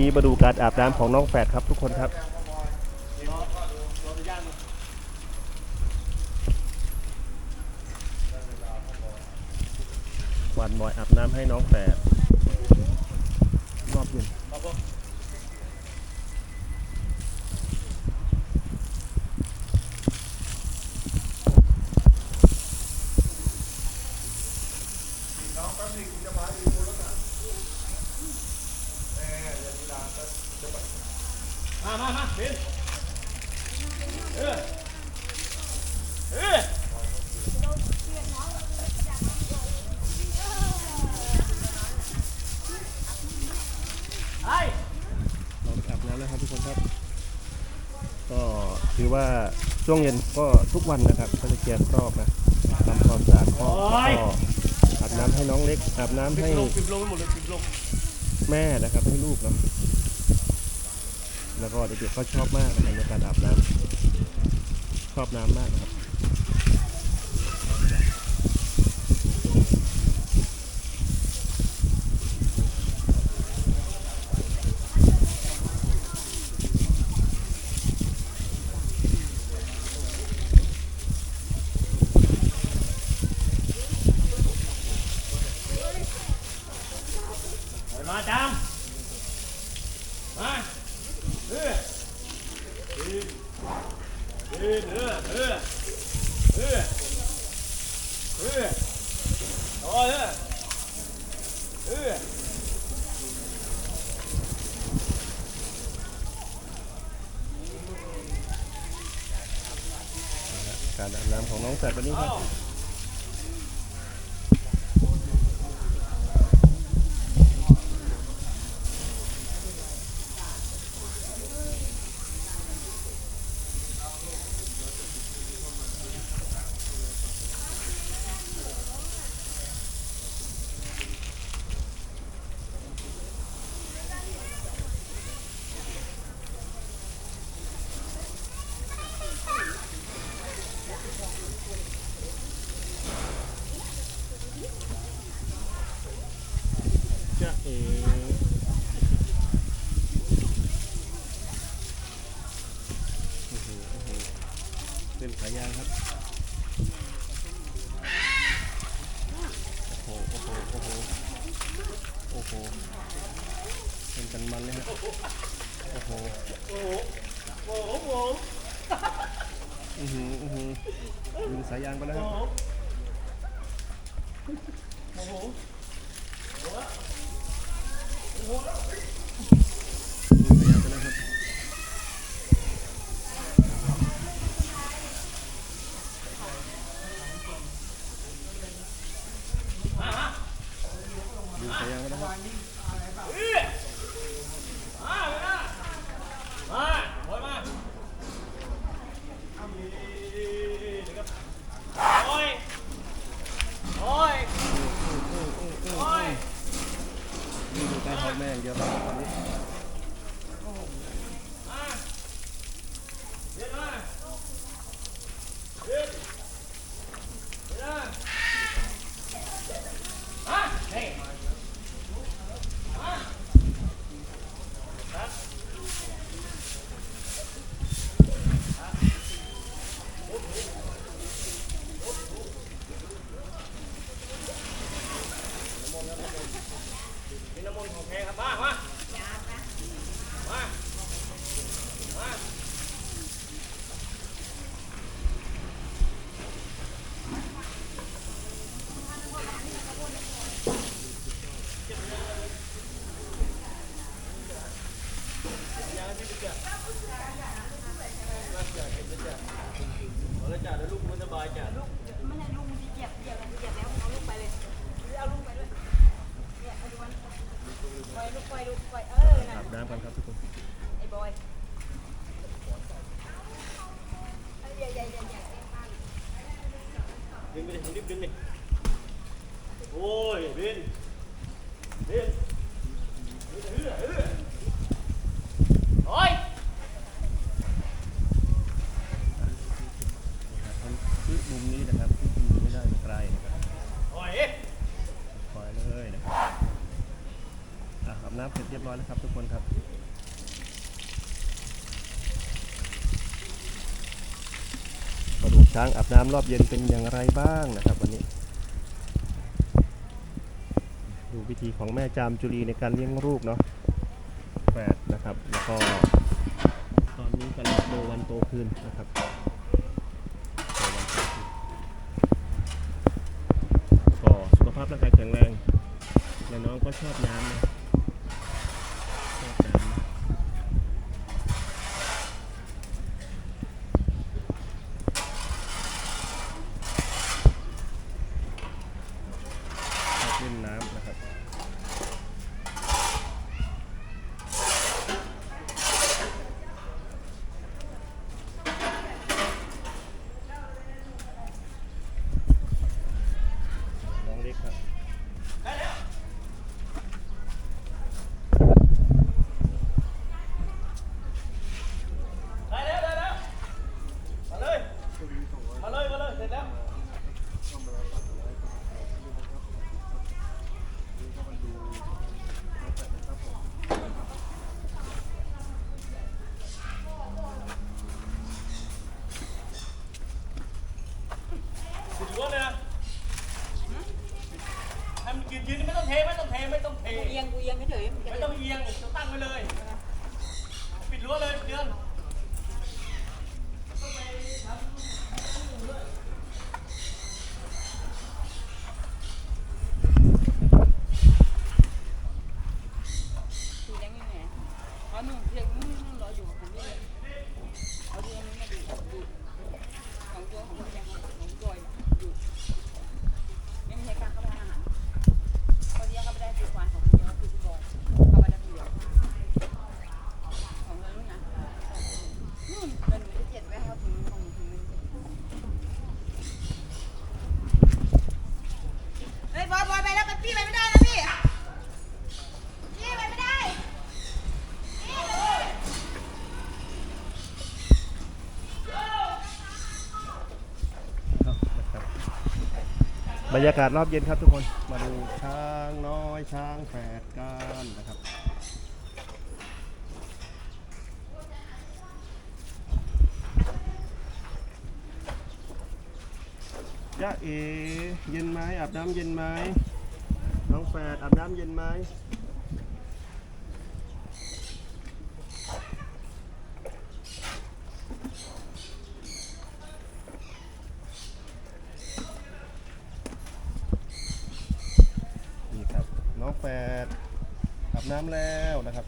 นี้มาดูการอาบน้ำของน้องแฝดครับทุกคนครับวันบอยอาบน้ำให้น้องแฝดรอบเย็น มามามาบินเออเออไอ้เราอาบน้ำแล้วครับทุกคนครับ ก็ถือว่าช่วงเย็นก็ทุกวันนะครับก็จะเกียร์รอบนะทำความสะอาดคอบแล้วก็อาบน้ำให้น้องเล็กอาบน้ำให้ปิดลงหมดเลยปิดลงแม่นะครับให้ลูกเนาะ แล้วก็เด็กๆก็ชอบมากในการอาบน้ำชอบน้ำมากนะครับ ไปมาจามมาเออบินบินเออเออเออเออโอ้ยเออเออ การดำน้ำของน้องแสบวันนี้ครับ จะเอ๋โอ้โหโอ้โห เป็นสายยางครับโอ้โหโอ้โห โอ้โห โอ้โห เป็นกันมันเลยฮะ โอ้โห โอ้โห โอ้โหอือหืออือหือดึงสายยางไปแล้วครับโอ้โหดึงสายยางไปแล้วครับ ดึงสายยางไปแล้วครับ เอ้ยมาไปนะมาโอยมาโอ้ยโอ้ยโอ้ย นี่ดูการทอดแม่อย่างเดียวครับตอนนี้ มาเดินมาเดินเดินมาเฮ้ยมาครับ มีน้ำมนต์ของแท้ครับ มา มา มา มา เอาเลยจ้ะเดี๋ยวลูกมันสบายจ้ะไม่ให้ลุงเหยียบเหยียบเหยียบแล้วเอาลูกไปเลยหรือเอาลูกไปด้วยเนี่ยเอาดูมันปล่อยลูกปล่อยลูกปล่อยเออน่ะอาบน้ำกันครับทุกคนไอ้บอยเอ้ยอย่าอย่าอย่าอย่าเอ็นข้างดึงไปดิดึงดึงดิโอ้ยบินเฮ้ยเฮ้ยโอ้ย คือมุมนี้นะครับที่มุมไม่ได้มันไกลนะครับ โอ้ย ปล่อยเลยนะครับอะเอา อาบน้ำเสร็จเรี ยบร้อยแล้วครับทุกคนครับมาดูกช้างอาบน้ำรอบเย็นเป็นอย่างไรบ้างนะครับ วันนี้ ดูวิธีของแม่จามจุลีในการเลี้ยงลูกเนาะแฝดนะครับ แล้วก็ตอนนี้กำลังโตวันโตขึ้นนะครับตวันโตขึ้นก็สุขภาพร่างกายแข็งแรงและน้องก็ชอบนะ บรรยากาศรอบเย็นครับทุกคน มาดูช้างน้อยช้างแฝดกันนะครับ ยะเอ เย็นไหมอาบน้ำเย็นไหมน้องแฝดอาบน้ำเย็นไหมนี่ครับ น้อง แฝดอาบน้ำแล้วนะครับ